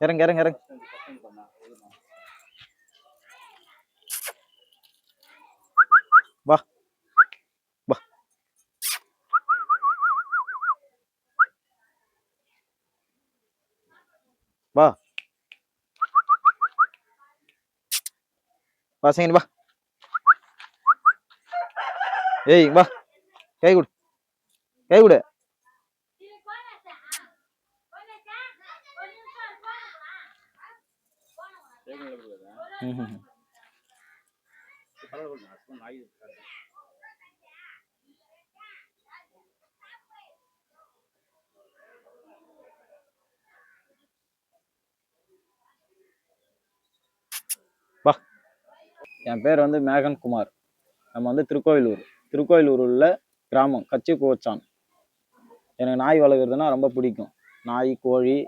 இறங்க இறங்க இறங்க. வா வா. வா. வா வா. ஏய் வா. கை கொடு. கை கொடு. வா. என் பேர் வந்து மேகன் குமார். நம்ம வந்து திருக்கோயிலூர். திருக்கோயிலூர் உள்ள கிராமம் கச்சி கோச்சான். எனக்கு நாய் வளர்க்குறதுன்னா ரொம்ப பிடிக்கும். நாய் கோழி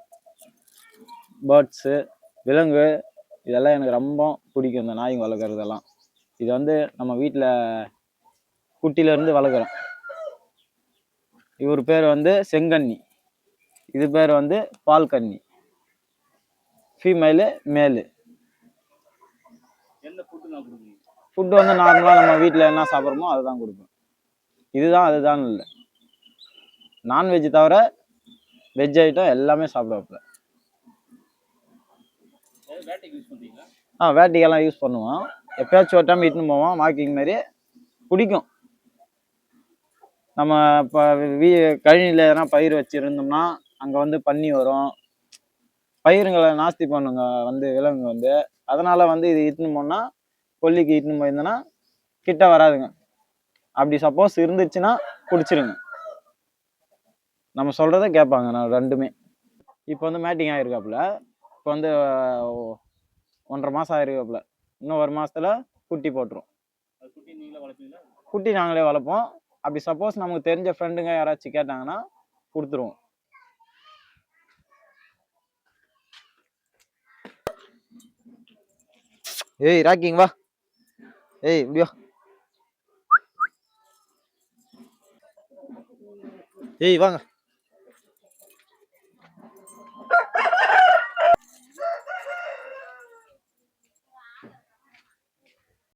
பேர்ட்ஸு விலங்கு இதெல்லாம் எனக்கு ரொம்ப பிடிக்கும் இந்த நாய் வளர்க்குறதெல்லாம். இது வந்து நம்ம வீட்டில் குட்டியிலேருந்து வளர்க்குறோம். இவர் பேர் வந்து செங்கன்னி இது பேர் வந்து பால் கன்னி ஃபீமேலு மேலு ஃபுட்டு வந்து நார்மலாக நம்ம வீட்டில் என்ன சாப்பிட்றோமோ அதுதான் கொடுப்பேன் இதுதான் அதுதான் இல்லை. நான்வெஜ் தவிர வெஜ் ஐட்டம் எல்லாமே சாப்பிடுவாப்புல. ஆ வேட்டைக்கெல்லாம் யூஸ் பண்ணுவோம். எப்பயாச்சும் ஒரு டைம் இட்டுன்னு போவோம். வாக்கிங் மாதிரி பிடிக்கும். நம்ம இப்போ வீ கழனியில் எதனா பயிர் வச்சுருந்தோம்னா அங்கே வந்து பன்னி வரும். பயிருங்களை நாஸ்தி பண்ணுங்க வந்து விலங்கு வந்து. அதனால் வந்து இது இட்டுன்னு போனால் கொல்லிக்கு இட்டுன்னு போயிருந்தோன்னா கிட்ட வராதுங்க. அப்படி சப்போஸ் இருந்துச்சுன்னா பிடிச்சிருங்க நம்ம சொல்கிறத கேட்பாங்க நான் ரெண்டுமே. இப்போ வந்து மேட்டிங் ஆகிருக்காப்புல இப்போ வந்து ஒன்றரை மாதம் ஆயிருக்காப்புல இன்னும் ஒரு மாசத்துல குட்டி போட்டுரும். குட்டி நீங்களே வளர்ப்பீங்களா? குட்டி நாங்களே வளர்ப்போம். அப்படி சப்போஸ் நமக்கு தெரிஞ்ச ஃப்ரெண்டுங்க யாராச்சும் கேட்டாங்கன்னா கொடுத்துருவோம். ஏய் ராக்கிங் வா. ஏய் இப்படி வா. ஏய் வாங்க.